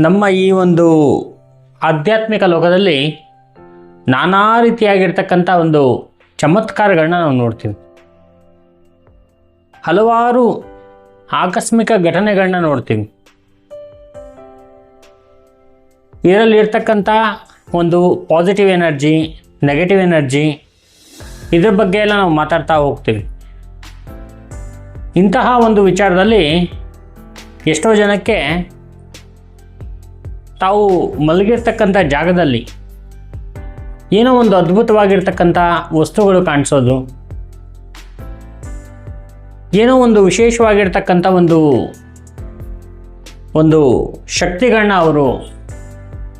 ನಮ್ಮ ಈ ಒಂದು ಆಧ್ಯಾತ್ಮಿಕ ಲೋಕದಲ್ಲಿ ನಾನಾ ರೀತಿಯಾಗಿರ್ತಕ್ಕಂಥ ಒಂದು ಚಮತ್ಕಾರಗಳನ್ನ ನಾವು ನೋಡ್ತೀವಿ. ಹಲವಾರು ಆಕಸ್ಮಿಕ ಘಟನೆಗಳನ್ನ ನೋಡ್ತೀವಿ. ಇದರಲ್ಲಿರ್ತಕ್ಕಂಥ ಒಂದು ಪಾಸಿಟಿವ್ ಎನರ್ಜಿ ನೆಗೆಟಿವ್ ಎನರ್ಜಿ ಇದ್ರ ಬಗ್ಗೆ ಎಲ್ಲ ನಾವು ಮಾತಾಡ್ತಾ ಹೋಗ್ತೀವಿ. ಇಂತಹ ಒಂದು ವಿಚಾರದಲ್ಲಿ ಎಷ್ಟೋ ಜನಕ್ಕೆ ತಾವು ಮಲಗಿರ್ತಕ್ಕಂಥ ಜಾಗದಲ್ಲಿ ಏನೋ ಒಂದು ಅದ್ಭುತವಾಗಿರ್ತಕ್ಕಂಥ ವಸ್ತುಗಳು ಕಾಣಿಸೋದು. ಏನೋ ಒಂದು ವಿಶೇಷವಾಗಿರ್ತಕ್ಕಂಥ ಒಂದು ಒಂದು ಶಕ್ತಿಗಳನ್ನ ಅವರು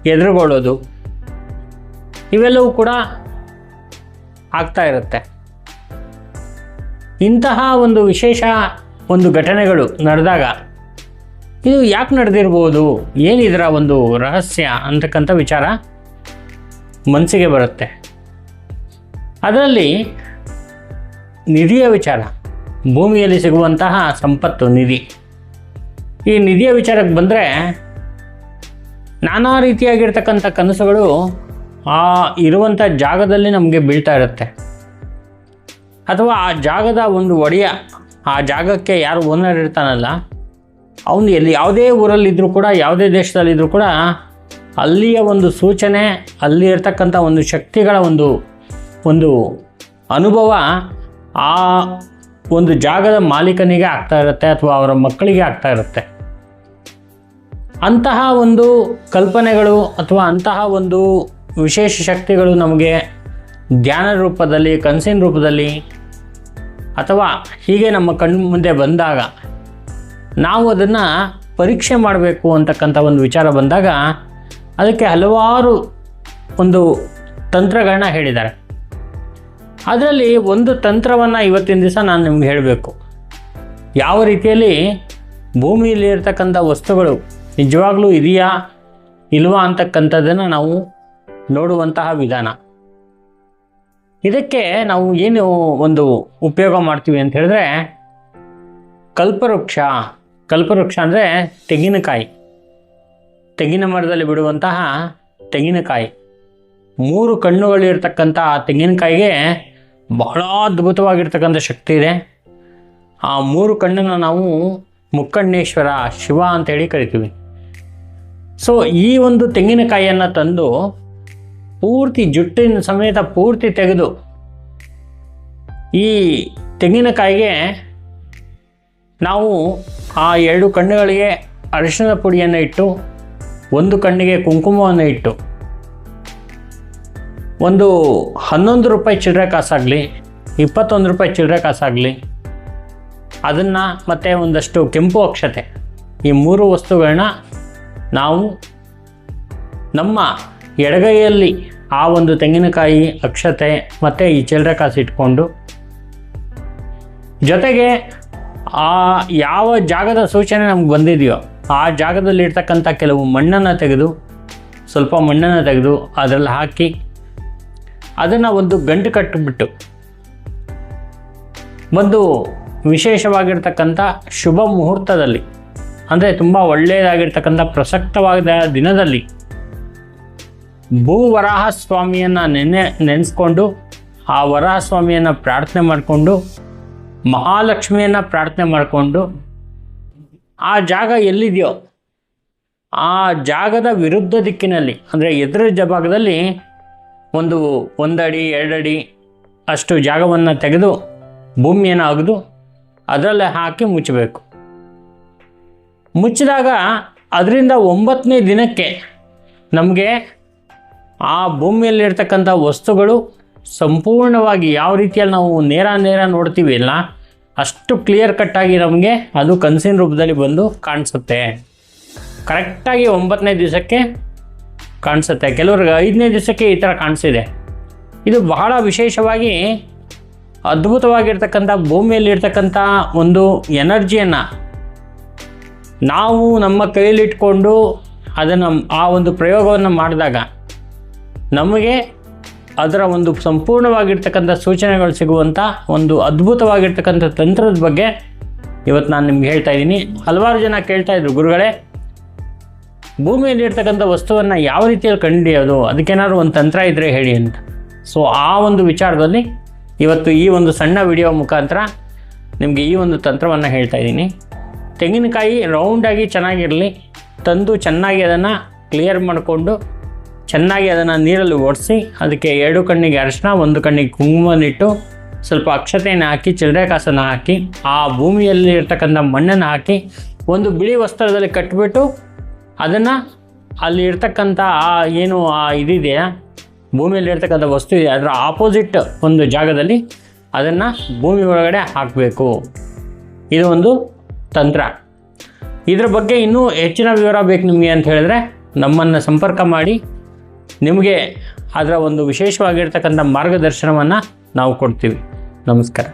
ಎದುರುಗೊಳ್ಳೋದು. ಇವೆಲ್ಲವೂ ಕೂಡ ಆಗ್ತಾ ಇರುತ್ತೆ. ಇಂತಹ ಒಂದು ವಿಶೇಷ ಒಂದು ಘಟನೆಗಳು ನಡೆದಾಗ ಇದು ಯಾಕೆ ನಡೆದಿರ್ಬೋದು? ಏನಿದರ ಒಂದು ರಹಸ್ಯ ಅಂತಕ್ಕಂಥ ವಿಚಾರ ಮನಸ್ಸಿಗೆ ಬರುತ್ತೆ. ಅದರಲ್ಲಿ ನಿಧಿಯ ವಿಚಾರ. ಭೂಮಿಯಲ್ಲಿ ಸಿಗುವಂತಹ ಸಂಪತ್ತು, ನಿಧಿ. ಈ ನಿಧಿಯ ವಿಚಾರಕ್ಕೆ ಬಂದರೆ ನಾನಾ ರೀತಿಯಾಗಿರ್ತಕ್ಕಂಥ ಕನಸುಗಳು ಆ ಇರುವಂಥ ಜಾಗದಲ್ಲಿ ನಮಗೆ ಬೀಳ್ತಾ ಇರುತ್ತೆ. ಅಥವಾ ಆ ಜಾಗದ ಒಂದು ಒಡೆಯ, ಆ ಜಾಗಕ್ಕೆ ಯಾರು ಓನರ್ ಇರ್ತಾನಲ್ಲ ಅವನು ಎಲ್ಲಿ ಯಾವುದೇ ಊರಲ್ಲಿದ್ದರೂ ಕೂಡ, ಯಾವುದೇ ದೇಶದಲ್ಲಿದ್ದರೂ ಕೂಡ ಅಲ್ಲಿಯ ಒಂದು ಸೂಚನೆ, ಅಲ್ಲಿ ಇರ್ತಕ್ಕಂಥ ಒಂದು ಶಕ್ತಿಗಳ ಒಂದು ಒಂದು ಅನುಭವ ಆ ಒಂದು ಜಾಗದ ಮಾಲೀಕನಿಗೆ ಆಗ್ತಾ ಇರುತ್ತೆ ಅಥವಾ ಅವರ ಮಕ್ಕಳಿಗೆ ಆಗ್ತಾ ಇರುತ್ತೆ. ಅಂತಹ ಒಂದು ಕಲ್ಪನೆಗಳು ಅಥವಾ ಅಂತಹ ಒಂದು ವಿಶೇಷ ಶಕ್ತಿಗಳು ನಮಗೆ ಧ್ಯಾನ ರೂಪದಲ್ಲಿ, ಕನಸಿನ ರೂಪದಲ್ಲಿ ಅಥವಾ ಹೀಗೆ ನಮ್ಮ ಕಣ್ಣು ಮುಂದೆ ಬಂದಾಗ ನಾವು ಅದನ್ನು ಪರೀಕ್ಷೆ ಮಾಡಬೇಕು ಅಂತಕ್ಕಂಥ ಒಂದು ವಿಚಾರ ಬಂದಾಗ ಅದಕ್ಕೆ ಹಲವಾರು ಒಂದು ತಂತ್ರಗಳನ್ನ ಹೇಳಿದ್ದಾರೆ. ಅದರಲ್ಲಿ ಒಂದು ತಂತ್ರವನ್ನು ಇವತ್ತಿನ ದಿವಸ ನಾನು ನಿಮ್ಗೆ ಹೇಳಬೇಕು. ಯಾವ ರೀತಿಯಲ್ಲಿ ಭೂಮಿಯಲ್ಲಿ ಇರ್ತಕ್ಕಂಥ ವಸ್ತುಗಳು ನಿಜವಾಗ್ಲೂ ಇದೆಯಾ, ಇಲ್ವಾ ಅಂತಕ್ಕಂಥದ್ದನ್ನು ನಾವು ನೋಡುವಂತಹ ವಿಧಾನ. ಇದಕ್ಕೆ ನಾವು ಏನು ಒಂದು ಉಪಯೋಗ ಮಾಡ್ತೀವಿ ಅಂತ ಹೇಳಿದ್ರೆ ಕಲ್ಪವೃಕ್ಷ. ಕಲ್ಪವೃಕ್ಷ ಅಂದರೆ ತೆಂಗಿನಕಾಯಿ. ತೆಂಗಿನ ಮರದಲ್ಲಿ ಬಿಡುವಂತಹ ತೆಂಗಿನಕಾಯಿ. ಮೂರು ಕಣ್ಣುಗಳಿರ್ತಕ್ಕಂಥ ಆ ತೆಂಗಿನಕಾಯಿಗೆ ಬಹಳ ಅದ್ಭುತವಾಗಿರ್ತಕ್ಕಂಥ ಶಕ್ತಿ ಇದೆ. ಆ ಮೂರು ಕಣ್ಣನ್ನು ನಾವು ಮುಕ್ಕಣ್ಣೇಶ್ವರ ಶಿವ ಅಂತೇಳಿ ಕರಿತೀವಿ. ಸೊ ಈ ಒಂದು ತೆಂಗಿನಕಾಯಿಯನ್ನು ತಂದು ಪೂರ್ತಿ ಜುಟ್ಟಿನ ಸಮೇತ ಪೂರ್ತಿ ತೆಗೆದು ಈ ತೆಂಗಿನಕಾಯಿಗೆ ನಾವು ಆ ಎರಡು ಕಣ್ಣುಗಳಿಗೆ ಅರಿಶಿನದ ಪುಡಿಯನ್ನು ಇಟ್ಟು, ಒಂದು ಕಣ್ಣಿಗೆ ಕುಂಕುಮವನ್ನು ಇಟ್ಟು, ಒಂದು ಹನ್ನೊಂದು ರೂಪಾಯಿ ಚಿಲ್ಲರೆ ಕಾಸಾಗಲಿ, ಇಪ್ಪತ್ತೊಂದು ರೂಪಾಯಿ ಚಿಲ್ಲರೆ ಕಾಸಾಗಲಿ, ಅದನ್ನು ಮತ್ತು ಒಂದಷ್ಟು ಕೆಂಪು ಅಕ್ಷತೆ, ಈ ಮೂರು ವಸ್ತುಗಳನ್ನ ನಾವು ನಮ್ಮ ಎಡಗೈಯಲ್ಲಿ ಆ ಒಂದು ತೆಂಗಿನಕಾಯಿ ಅಕ್ಷತೆ ಮತ್ತು ಈ ಚಿಲ್ಲರೆ ಕಾಸು ಇಟ್ಕೊಂಡು ಜೊತೆಗೆ ಆ ಯಾವ ಜಾಗದ ಸೂಚನೆ ನಮ್ಗೆ ಬಂದಿದೆಯೋ ಆ ಜಾಗದಲ್ಲಿ ಇರ್ತಕ್ಕಂಥ ಕೆಲವು ಮಣ್ಣನ್ನು ತೆಗೆದು, ಸ್ವಲ್ಪ ಮಣ್ಣನ್ನು ತೆಗೆದು ಅದರಲ್ಲಿ ಹಾಕಿ ಅದನ್ನು ಒಂದು ಗಂಟು ಕಟ್ಟಿಬಿಟ್ಟು ಒಂದು ವಿಶೇಷವಾಗಿರ್ತಕ್ಕಂಥ ಶುಭ ಮುಹೂರ್ತದಲ್ಲಿ, ಅಂದರೆ ತುಂಬ ಒಳ್ಳೆಯದಾಗಿರ್ತಕ್ಕಂಥ ಪ್ರಸಕ್ತವಾದ ದಿನದಲ್ಲಿ ಭೂವರಾಹ ಸ್ವಾಮಿಯನ್ನು ನೆನೆ ನೆನೆಸ್ಕೊಂಡು, ಆ ವರಾಹ ಸ್ವಾಮಿಯನ್ನು ಪ್ರಾರ್ಥನೆ ಮಾಡಿಕೊಂಡು ಮಹಾಲಕ್ಷ್ಮಿಯನ್ನು ಪ್ರಾರ್ಥನೆ ಮಾಡಿಕೊಂಡು ಆ ಜಾಗ ಎಲ್ಲಿದೆಯೋ, ಆ ಜಾಗದ ವಿರುದ್ಧ ದಿಕ್ಕಿನಲ್ಲಿ, ಅಂದರೆ ಎದುರು ಭಾಗದಲ್ಲಿ ಒಂದು ಒಂದಡಿ, ಎರಡಡಿ ಅಷ್ಟು ಜಾಗವನ್ನು ತೆಗೆದು ಭೂಮಿಯನ್ನು ಅಗೆದು ಅದರಲ್ಲೇ ಹಾಕಿ ಮುಚ್ಚಬೇಕು. ಮುಚ್ಚಿದಾಗ ಅದರಿಂದ ಒಂಬತ್ತನೇ ದಿನಕ್ಕೆ ನಮಗೆ ಆ ಭೂಮಿಯಲ್ಲಿರ್ತಕ್ಕಂಥ ವಸ್ತುಗಳು ಸಂಪೂರ್ಣವಾಗಿ ಯಾವ ರೀತಿಯಲ್ಲಿ ನಾವು ನೇರ ನೇರ ನೋಡ್ತೀವಿ ಅಲ್ಲ ಅಷ್ಟು ಕ್ಲಿಯರ್ ಕಟ್ಟಾಗಿ ನಮಗೆ ಅದು ಕನಸಿನ ರೂಪದಲ್ಲಿ ಬಂದು ಕಾಣಿಸುತ್ತೆ. ಕರೆಕ್ಟಾಗಿ ಒಂಬತ್ತನೇ ದಿವಸಕ್ಕೆ ಕಾಣಿಸುತ್ತೆ. ಕೆಲವ್ರಿಗೆ ಐದನೇ ದಿವಸಕ್ಕೆ ಈ ಥರ ಕಾಣಿಸಿದೆ. ಇದು ಬಹಳ ವಿಶೇಷವಾಗಿ ಅದ್ಭುತವಾಗಿರ್ತಕ್ಕಂಥ, ಭೂಮಿಯಲ್ಲಿರ್ತಕ್ಕಂಥ ಒಂದು ಎನರ್ಜಿಯನ್ನು ನಾವು ನಮ್ಮ ಕೈಯಲ್ಲಿಟ್ಕೊಂಡು ಅದನ್ನು ಆ ಒಂದು ಪ್ರಯೋಗವನ್ನು ಮಾಡಿದಾಗ ನಮಗೆ ಅದರ ಒಂದು ಸಂಪೂರ್ಣವಾಗಿರ್ತಕ್ಕಂಥ ಸೂಚನೆಗಳು ಸಿಗುವಂಥ ಒಂದು ಅದ್ಭುತವಾಗಿರ್ತಕ್ಕಂಥ ತಂತ್ರದ ಬಗ್ಗೆ ಇವತ್ತು ನಾನು ನಿಮ್ಗೆ ಹೇಳ್ತಾ ಇದ್ದೀನಿ. ಹಲವಾರು ಜನ ಕೇಳ್ತಾ ಇದ್ರು, ಗುರುಗಳೇ, ಭೂಮಿಯಲ್ಲಿರ್ತಕ್ಕಂಥ ವಸ್ತುವನ್ನು ಯಾವ ರೀತಿಯಲ್ಲಿ ಕಂಡುಹಿಡಿಯೋದು ಅದಕ್ಕೇನಾದ್ರು ಒಂದು ತಂತ್ರ ಇದ್ದರೆ ಹೇಳಿ ಅಂತ. ಸೊ ಆ ಒಂದು ವಿಚಾರದಲ್ಲಿ ಇವತ್ತು ಈ ಒಂದು ಸಣ್ಣ ವಿಡಿಯೋ ಮುಖಾಂತರ ನಿಮಗೆ ಈ ಒಂದು ತಂತ್ರವನ್ನು ಹೇಳ್ತಾ ಇದ್ದೀನಿ. ತೆಂಗಿನಕಾಯಿ ರೌಂಡಾಗಿ ಚೆನ್ನಾಗಿರಲಿ, ತಂದು ಚೆನ್ನಾಗಿ ಅದನ್ನು ಕ್ಲಿಯರ್ ಮಾಡಿಕೊಂಡು ಚೆನ್ನಾಗಿ ಅದನ್ನು ನೀರಲ್ಲಿ ಒಡಿಸಿ ಅದಕ್ಕೆ ಎರಡು ಕಣ್ಣಿಗೆ ಅರಿಶಿನ, ಒಂದು ಕಣ್ಣಿಗೆ ಕುಂಕುಮನಿಟ್ಟು ಸ್ವಲ್ಪ ಅಕ್ಷತೆಯನ್ನು ಹಾಕಿ, ಚಿಲ್ಲರೆ ಹಾಕಿ, ಆ ಭೂಮಿಯಲ್ಲಿ ಇರ್ತಕ್ಕಂಥ ಮಣ್ಣನ್ನು ಹಾಕಿ ಒಂದು ಬಿಳಿ ವಸ್ತ್ರದಲ್ಲಿ ಕಟ್ಟಿಬಿಟ್ಟು ಅದನ್ನು ಅಲ್ಲಿ ಇರ್ತಕ್ಕಂಥ ಆ ಏನು ಆ ಇದಿದೆಯಾ, ಭೂಮಿಯಲ್ಲಿ ಇರ್ತಕ್ಕಂಥ ವಸ್ತು ಇದೆ, ಅದರ ಆಪೋಸಿಟ್ ಒಂದು ಜಾಗದಲ್ಲಿ ಅದನ್ನು ಭೂಮಿ ಒಳಗಡೆ ಹಾಕಬೇಕು. ಇದು ಒಂದು ತಂತ್ರ. ಇದರ ಬಗ್ಗೆ ಇನ್ನೂ ಹೆಚ್ಚಿನ ವಿವರ ಬೇಕು ನಿಮಗೆ ಅಂತ ಹೇಳಿದ್ರೆ ನಮ್ಮನ್ನು ಸಂಪರ್ಕ ಮಾಡಿ. ನಿಮಗೆ ಅದರ ಒಂದು ವಿಶೇಷವಾಗಿರ್ತಕ್ಕಂಥ ಮಾರ್ಗದರ್ಶನವನ್ನು ನಾವು ಕೊಡ್ತೀವಿ. ನಮಸ್ಕಾರ.